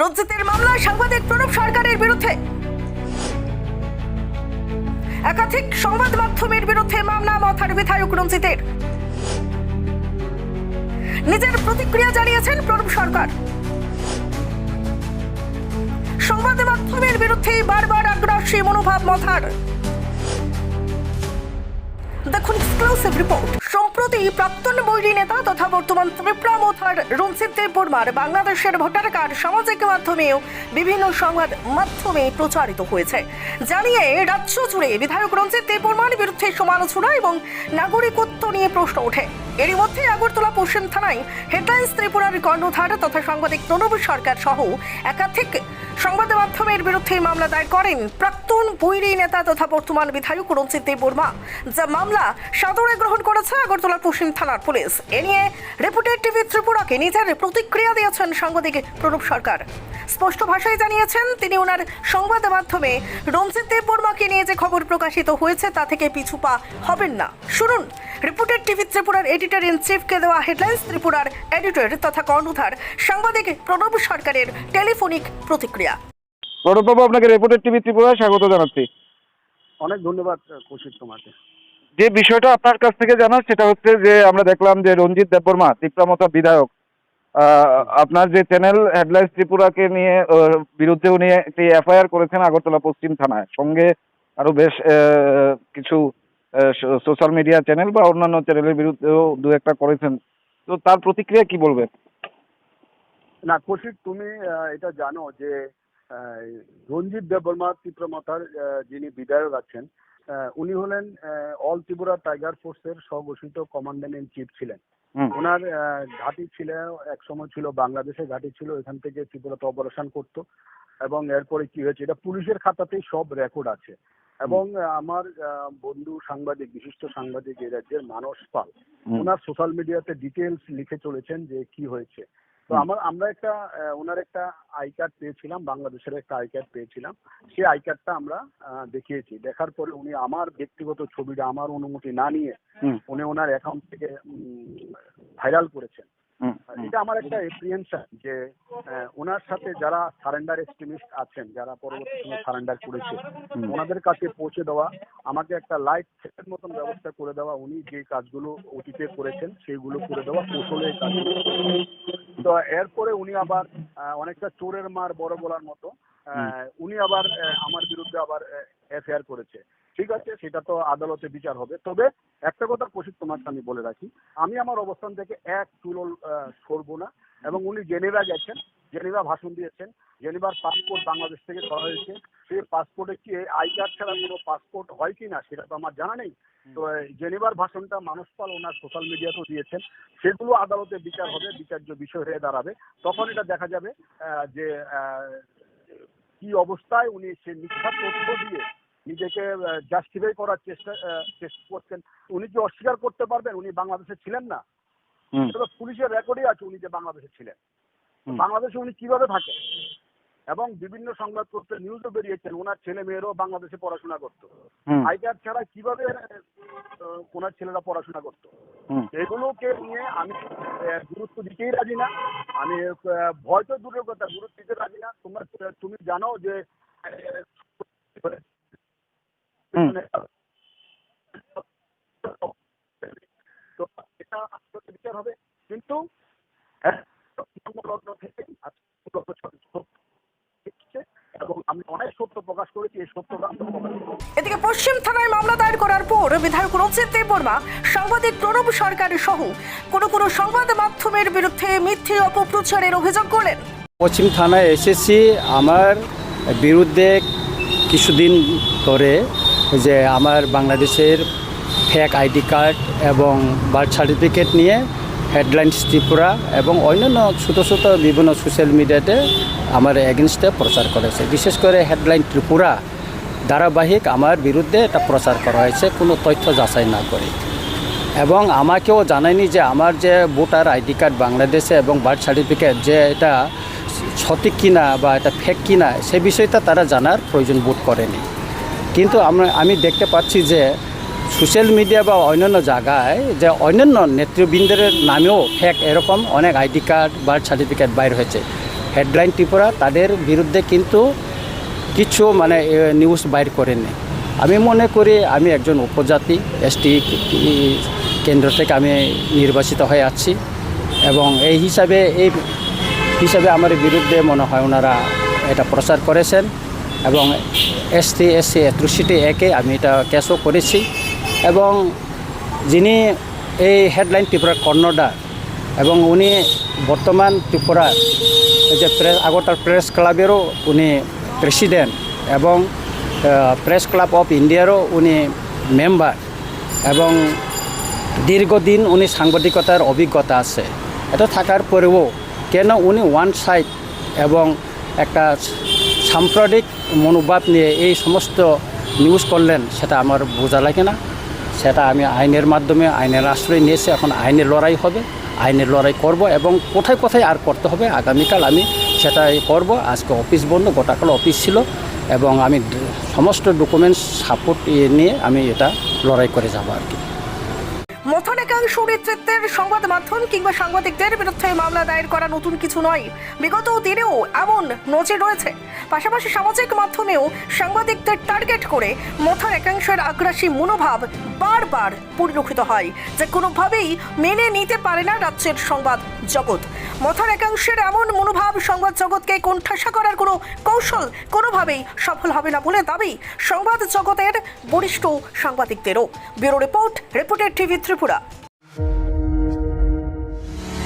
রঞ্জিতের মামলা সাংবাদিক প্রণব সরকারের বিরুদ্ধে। একাধিক সংবাদ মাধ্যমের বিরুদ্ধে মামলা মাথার বিধায়ক রঞ্জিতের। নিজের প্রতিক্রিয়া জানিয়েছেন প্রণব সরকার। সংবাদ মাধ্যমের বিরুদ্ধে বারবার আগ্রাসী মনোভাব মথার। দেখুন এক্সক্লুসিভ রিপোর্ট সম্প্রতি প্রাক্তন বৈরী নেতা তথা বর্তমান ত্রিপুরা মোথার রঞ্জিত দেব বর্মার বাংলাদেশের ভোটার কার্ড সামাজিক মাধ্যমেও বিভিন্ন সংবাদ মাধ্যমে প্রচারিত হয়েছে। জানিয়ে রাজ্য জুড়ে বিধায়ক রঞ্জিত দেব বর্মার বিরুদ্ধে সমালোচনা এবং নাগরিকত্ব নিয়ে প্রশ্ন ওঠে। এরই মধ্যে আগরতলা পশ্চিম থানায় হেডলাইন্স ত্রিপুরার কর্ণধার তথা সাংবাদিক প্রণব সরকার সহ একাধিক সংবাদ মাধ্যমের বিরুদ্ধে মামলা দায়ের করেন প্রাক্তন বৈরী নেতা তথা বর্তমান বিধায়ক রঞ্জিত দেব বর্মা। যা মামলা সাদরে গ্রহণ করেছে আগরতলা পশ্চিম থানার পুলিশ। এ নিয়ে রিপোর্টেড টিভি ত্রিপুরাকে নিজের প্রতিক্রিয়া দিয়েছেন সাংবাদিক প্রণব সরকার। স্পষ্ট ভাষায় জানিয়েছেন, তিনি ওনার সংবাদ মাধ্যমে রঞ্জিত দেব বর্মাকে নিয়ে যে খবর প্রকাশিত হয়েছে তা থেকে পিছু পা হবেন না। শুনুন রিপোর্টেড টিভি ত্রিপুরার এডিটর ইন চিফকে দেওয়া হেডলাইন্স ত্রিপুরার এডিটর তথা কর্ণধার সাংবাদিক প্রণব সরকারের টেলিফোনিক প্রতিক্রিয়া। প্রণববাবু আপনাকে রিপোর্টার টিভি ত্রিপুরায় স্বাগত জানাচ্ছি। অনেক ধন্যবাদ কৌশিক তোমাকে। যে বিষয়টা আপনার কাছ থেকে জানার সেটা হচ্ছে যে আমরা দেখলাম যে রঞ্জিত দেববর্মা বিধায়ক আপনার যে চ্যানেল হেডলাইন্স ত্রিপুরাকে নিয়ে বিরুদ্ধে উনি একটি এফআইআর করেছেন আগরতলা পশ্চিম থানায়। সঙ্গে আরও বেশ কিছু সোশ্যাল মিডিয়া চ্যানেল বা অন্যান্য চ্যানেলের বিরুদ্ধেও দু একটা করেছেন। তো তার প্রতিক্রিয়া কি বলবেন? না কৌশিক তুমি এটা জানো যে রঞ্জিত দেববর্মা ত্রিপুরামাতার আহ, যিনি বিধায়ক আছেন উনি হলেন অল ত্রিপুরা টাইগার ফোর্সের স্বঘোষিত কমান্ডেন্ট ইন চিফ ছিলেন। ওনার ঘাঁটি ছিল এক সময় ছিল বাংলাদেশে ঘাঁটি ছিল এখান থেকে ত্রিপুরাতে অপারেশন করতো। এবং এরপরে কি হয়েছে এটা পুলিশের খাতাতেই সব রেকর্ড আছে। এবং আমার বন্ধু সাংবাদিক বিশিষ্ট সাংবাদিক এই রাজ্যের মানস পাল ওনার সোশ্যাল মিডিয়াতে ডিটেলস লিখে চলেছেন যে কি হয়েছে। তো আমার আমরা একটা ওনার একটা আই কার্ড পেয়েছিলাম বাংলাদেশের একটা আই কার্ড পেয়েছিলাম। সেই আই কার্ডটা আমরা দেখিয়েছি। দেখার পরে উনি আমার ব্যক্তিগত ছবিটা আমার অনুমতি না নিয়ে উনি ওনার অ্যাকাউন্ট থেকে ভাইরাল করেছেন। এটা আমার একটা এপ্রিয়েনশন যে ওনার সাথে যারা সারেন্ডার এক্সট্রিমিস্ট আছেন যারা পরবর্তী সময় সারেন্ডার করেছে ওনাদের কাছে পৌঁছে দেওয়া আমাকে একটা লাইট সেটের মতন ব্যবস্থা করে দেওয়া উনি যে কাজগুলো অতীতে করেছেন সেইগুলো করে দেওয়া কৌশলে এই কাজগুলো। তো এরপরে উনি আবার অনেকটা চোরের মার বড় বলার মতো আহ, উনি আবার আমার বিরুদ্ধে আবার এফআইআর করেছে। ঠিক আছে সেটা তো আদালতে বিচার হবে। তবে একটা কথা কৌশিক তোমাকে আমি বলে রাখি। আমি আমার অবস্থান থেকে এক চুলো আহ, সরবো না। এবং উনি জেনেরা গেছেন। জেনেভা ভাষণ দিয়েছেন। জেনেভার পাসপোর্ট বাংলাদেশ থেকে করা হয়েছে। সেই পাসপোর্টে কি আই কার্ড ছাড়া কোনো পাসপোর্ট হয় কি না সেটা তো আমার জানা নেই। তো জেনেভার ভাষণটা মানুষ পাল ওনার সোশ্যাল মিডিয়াতেও দিয়েছেন। সেগুলো আদালতে বিচার হবে বিচার্য বিষয় হয়ে দাঁড়াবে। তখন এটা দেখা যাবে যে কি অবস্থায় উনি সে মিথ্যা তথ্য দিয়ে নিজেকে জাস্টিফাই করার চেষ্টা চেষ্টা করছেন। উনি কি অস্বীকার করতে পারবেন? উনি বাংলাদেশে ছিলেন না? পুলিশের রেকর্ডই আছে উনি যে বাংলাদেশে ছিলেন। বাংলাদেশে উনি কীভাবে থাকেন? এবং বিভিন্ন সংবাদপত্রে নিউজও বেরিয়েছেন ওনার ছেলে মেয়েরাও বাংলাদেশে পড়াশোনা করতো। আই কার্ড ছাড়া কীভাবে ওনার ছেলেরা পড়াশোনা করতো? এগুলোকে নিয়ে আমি গুরুত্ব দিতেই রাজি না। আমি ভয় তো দূরের কথা গুরুত্ব দিতে রাজি না। তোমরা তুমি জানো যে তো এটা বিচার হবে। কিন্তু জন্মলগ্ন থেকে এবং আমি অনেক সত্য প্রকাশ করেছি এই। এদিকে পশ্চিম থানায় মামলা দায়ের করার পর বিধায়ক রঞ্জিত দেব বর্মা সাংবাদিক প্রণব সরকার সহ কোনো কোনো সংবাদ মাধ্যমের বিরুদ্ধে মিথ্যে অপপ্রচারের অভিযোগ করলেন পশ্চিম থানায় এসেছি আমার বিরুদ্ধে কিছুদিন ধরে যে আমার বাংলাদেশের ফেক আইডি কার্ড এবং বার্থ সার্টিফিকেট নিয়ে হেডলাইন্স ত্রিপুরা এবং অন্যান্য ছোটো ছোটো বিভিন্ন সোশ্যাল মিডিয়াতে আমার এগেনস্টে প্রচার করেছে। বিশেষ করে হেডলাইন ত্রিপুরা, ধারাবাহিক আমার বিরুদ্ধে এটা প্রচার করা হয়েছে, কোনো তথ্য যাচাই না করে। এবং আমাকেও জানায়নি যে আমার যে ভোটার আইডি কার্ড বাংলাদেশে এবং বার্থ সার্টিফিকেট যে এটা সঠিক কিনা বা এটা ফেক কিনা, সে বিষয়টা তারা জানার প্রয়োজন বোধ করেনি। কিন্তু আমরা, আমি দেখতে পাচ্ছি যে সোশ্যাল মিডিয়া বা অন্যান্য জায়গায় যে অন্যান্য নেতৃবৃন্দের নামেও ফেক এরকম অনেক আইডি কার্ড বার্থ সার্টিফিকেট বাইর হয়েছে। হেডলাইন ত্রিপুরা তাদের বিরুদ্ধে কিন্তু কিছু মানে নিউজ বাইর করেনি। আমি মনে করি আমি একজন উপজাতি এসটি কেন্দ্র থেকে আমি নির্বাচিত হয়ে আছি এবং এই হিসাবে এই হিসাবে আমার বিরুদ্ধে মনে হয় ওনারা এটা প্রচার করেছেন এবং এসটি এসসি অ্যাট্রোসিটি একে আমি এটা কেসও করেছি। এবং যিনি এই হেডলাইন ত্রিপুরার কর্ণধার এবং উনি বর্তমান ত্রিপুরার যে প্রেস, আগরতলা প্রেস ক্লাবেরও উনি প্রেসিডেন্ট এবং প্রেস ক্লাব অফ ইন্ডিয়ারও উনি মেম্বার এবং দীর্ঘদিন উনি সাংবাদিকতার অভিজ্ঞতা আছে। এটা থাকার পরেও কেন উনি ওয়ান সাইড এবং একটা সাম্প্রদায়িক মনোভাব নিয়ে এই সমস্ত নিউজ করলেন সেটা আমার বোঝা লাগে না। সেটা আমি আইনের মাধ্যমে, আইনের আশ্রয় নিয়েছি, এখন আইনের লড়াই হবে, আইনের লড়াই করব এবং কোথায় কোথায় আর করতে হবে আগামীকাল আমি সেটাই করব। আজকে অফিস বন্ধ, গোটাকাল অফিস ছিল এবং আমি সমস্ত ডকুমেন্টস সাপোর্ট নিয়ে আমি এটা লড়াই করে যাব আর কি। সংবাদ মাধ্যম কিংবা সাংবাদিকদের বিরুদ্ধে মামলা দায়ের করা নতুন কিছু নয়। বিগত দিনেও এমন রয়েছে। পাশাপাশি সামাজিক মাধ্যমেও সাংবাদিকদের টার্গেট করে মথার একাংশের আগ্রাসী মনোভাব বারবার পরিলক্ষিত হয়, যে কোনোভাবেই মেনে নিতে পারে না রাজ্যের সংবাদ জগৎ। মথার একাংশের এমন মনোভাব সংবাদ জগৎকে কোণঠাসা করার কোনো কৌশল কোনোভাবেই সফল হবে না বলে দাবি সংবাদ জগতের বরিষ্ঠ সাংবাদিকদেরও। ব্যুরো রিপোর্ট, রিপোর্টের টিভি ত্রিপুরা।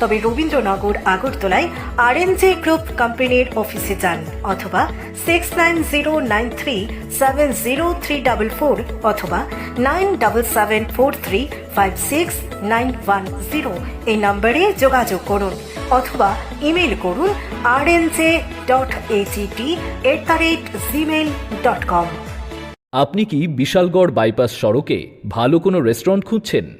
তবে রবীন্দ্রনগর, আগরতলায় আরএনজে গ্রুপ কোম্পানির অফিসে যান অথবা six nine zero nine three seven zero three double four অথবা nine double seven four three five six nine one zero এই নম্বরে যোগাযোগ করুন অথবা ইমেল করুন R N J dot AGT at the rate Gmail dot com আপনি কি Bishalgarh bypass সড়কে ভালো কোনো রেস্টুরেন্ট খুঁজছেন?